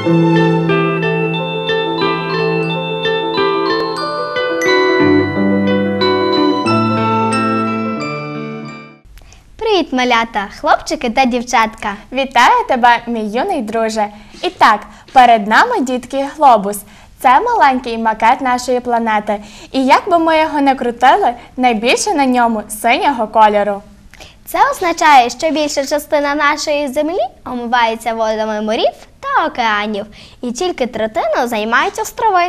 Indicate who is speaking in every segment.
Speaker 1: Привіт, малята, хлопчики та дівчатка.
Speaker 2: Вітаю тебе, мій юний друже. І так, перед нами дітки глобус. Це маленький макет нашої планети. І як би ми його не крутили, найбільше на ньому синього кольору.
Speaker 1: Це означає, що більша частина нашої землі омивається водами морів та океанів, і тільки третину займають острови.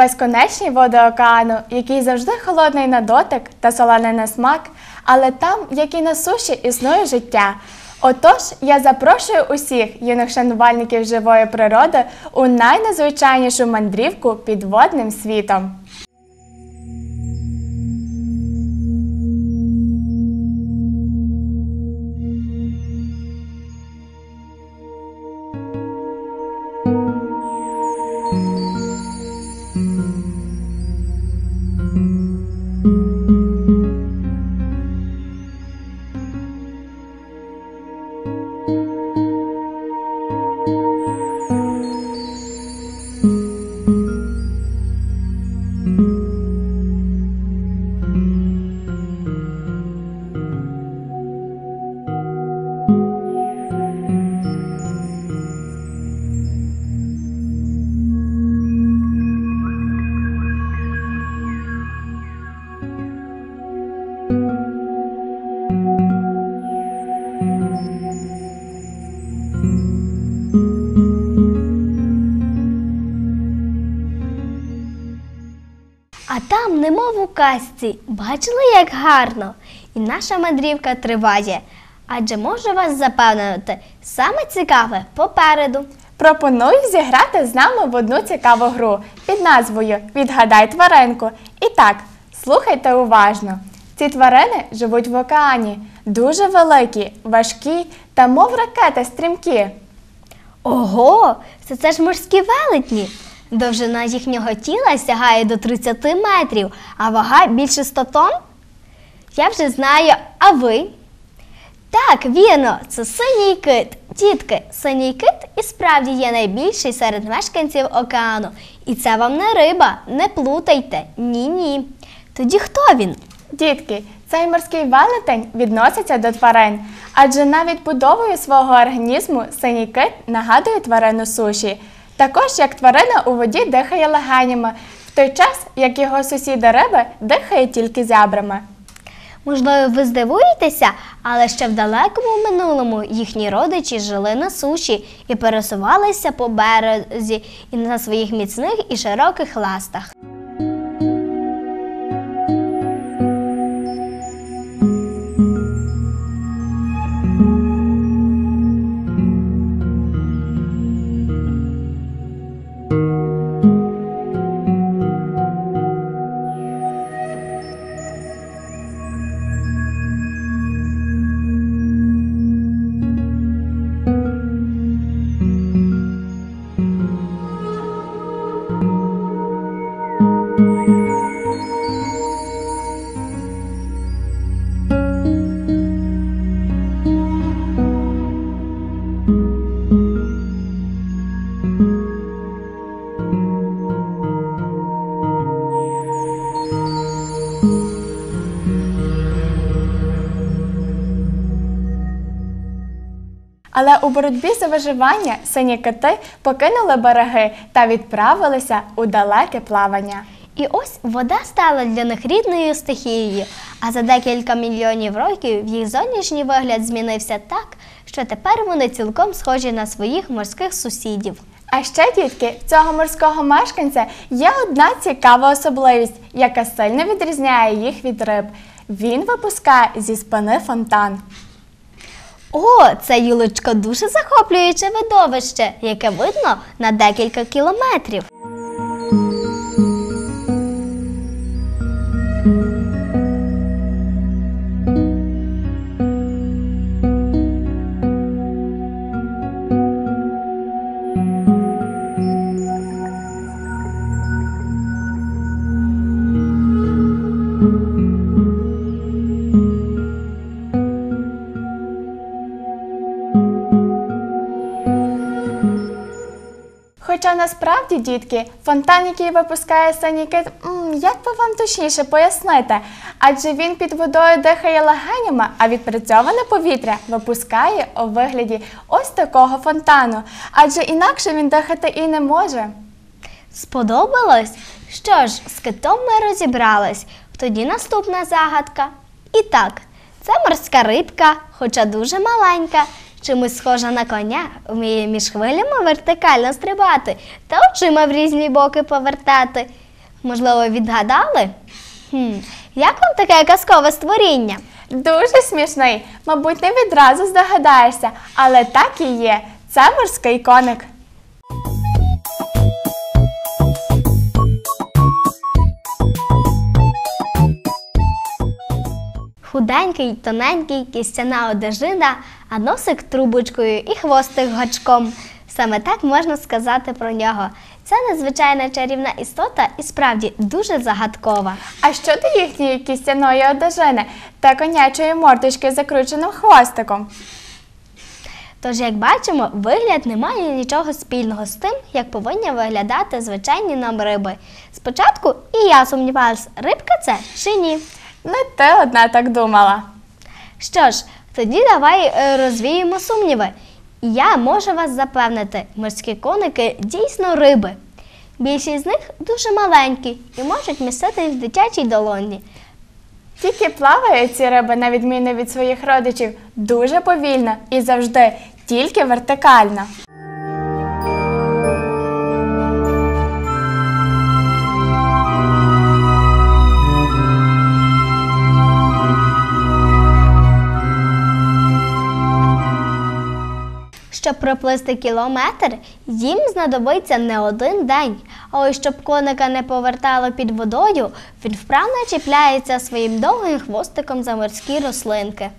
Speaker 2: Безконечні води океану, який завжди холодний на дотик та солений на смак, але там, як і на суші, існує життя. Отож, я запрошую усіх юних шанувальників живої природи у найнезвичайнішу мандрівку підводним світом.
Speaker 1: Казці, бачили, як гарно. І наша мандрівка триває. Адже можу вас запевнити, саме цікаве попереду.
Speaker 2: Пропоную зіграти з нами в одну цікаву гру під назвою Відгадай тваринку. І так, слухайте уважно. Ці тварини живуть в океані, дуже великі, важкі та мов ракети стрімкі.
Speaker 1: Ого, це, це ж морські велетні. Довжина їхнього тіла сягає до 30 метрів, а вага більше 100 тонн? Я вже знаю, а ви? Так, вірно, це синій кит. Дітки, синій кит і справді є найбільший серед мешканців океану. І це вам не риба, не плутайте. Ні-ні. Тоді хто він?
Speaker 2: Дітки, цей морський велетень відноситься до тварин, адже навіть будовою свого організму синій кит нагадує тварину суші. Також як тварина у воді дихає легенями, в той час як його сусіди риби дихає тільки зябрами.
Speaker 1: Можливо, ви здивуєтеся, але ще в далекому минулому їхні родичі жили на суші і пересувалися по березі і на своїх міцних і широких ластах.
Speaker 2: Але у боротьбі за виживання сині кити покинули береги та відправилися у далеке плавання.
Speaker 1: І ось вода стала для них рідною стихією, а за декілька мільйонів років їх зовнішній вигляд змінився так, що тепер вони цілком схожі на своїх морських сусідів.
Speaker 2: А ще, дітки, в цього морського мешканця є одна цікава особливість, яка сильно відрізняє їх від риб. Він випускає зі спини фонтан.
Speaker 1: О, це Юлечко дуже захоплююче видовище, яке видно на декілька кілометрів.
Speaker 2: Хоча насправді, дітки, фонтан, який випускає м, як би вам точніше пояснити? Адже він під водою дихає легенями, а відпрацьоване повітря випускає у вигляді ось такого фонтану. Адже інакше він дихати і не може.
Speaker 1: Сподобалось? Що ж, з китом ми розібрались. Тоді наступна загадка. І так, це морська рибка, хоча дуже маленька. Чимось схожа на коня, вміє між хвилями вертикально стрибати та очима в різні боки повертати. Можливо, відгадали? Хм, як вам таке казкове створіння?
Speaker 2: Дуже смішний, мабуть, не відразу здогадаєшся, але так і є. Це морський коник.
Speaker 1: Худенький, тоненький, кістяна одежина, а носик трубочкою і хвостик гачком. Саме так можна сказати про нього. Це незвичайна чарівна істота і справді дуже загадкова.
Speaker 2: А що до їхньої кістяної одежини та конячої мордочки з закрученим хвостиком?
Speaker 1: Тож, як бачимо, вигляд не має нічого спільного з тим, як повинні виглядати звичайні нам риби. Спочатку і я сумнівалась, рибка це чи ні.
Speaker 2: Не ти одна так думала.
Speaker 1: Що ж, тоді давай е, розвіємо сумніви. Я можу вас запевнити, морські коники дійсно риби. Більшість з них дуже маленькі і можуть міститись в дитячій долоні.
Speaker 2: Тільки плавають ці риби, на відміну від своїх родичів, дуже повільно і завжди тільки вертикально.
Speaker 1: Щоб проплисти кілометр, їм знадобиться не один день. А ось щоб коника не повертало під водою, він вправно чіпляється своїм довгим хвостиком за морські рослинки.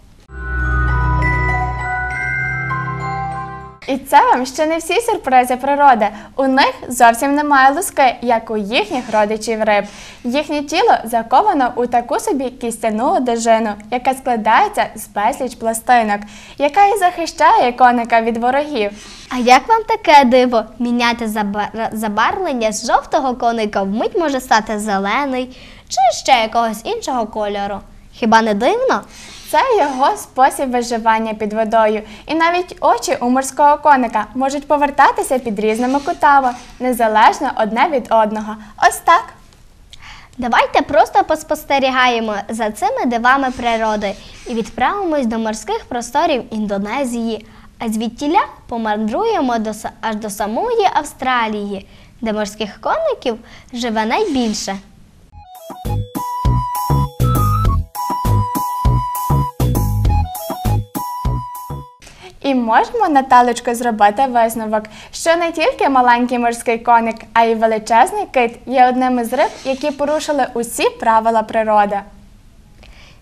Speaker 2: І це вам ще не всі сюрпризи природи. У них зовсім немає луски, як у їхніх родичів риб. Їхнє тіло заковано у таку собі кістяну одежину, яка складається з безліч пластинок, яка і захищає коника від ворогів.
Speaker 1: А як вам таке диво? Міняти заба- забарвлення з жовтого коника вмить може стати зелений чи ще якогось іншого кольору. Хіба не дивно?
Speaker 2: Це його спосіб виживання під водою. І навіть очі у морського коника можуть повертатися під різними кутами, незалежно одне від одного. Ось так.
Speaker 1: Давайте просто поспостерігаємо за цими дивами природи і відправимось до морських просторів Індонезії, а звідтіля помандруємо до, аж до самої Австралії, де морських коників живе найбільше.
Speaker 2: І можемо, Наталечко, зробити висновок, що не тільки маленький морський коник, а й величезний кит є одним із риб, які порушили усі правила природи.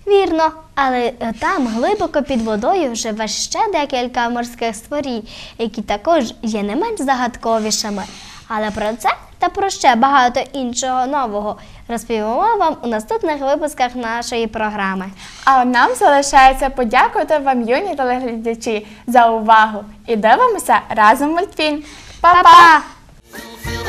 Speaker 1: Вірно, але там глибоко під водою живе ще декілька морських створій, які також є не менш загадковішими. Але про це та про ще багато іншого нового розповімо вам у наступних випусках нашої програми.
Speaker 2: А нам залишається подякувати вам, юні телеглядачі, за увагу. І дивимося разом мультфільм. Па-па!
Speaker 1: Па-па!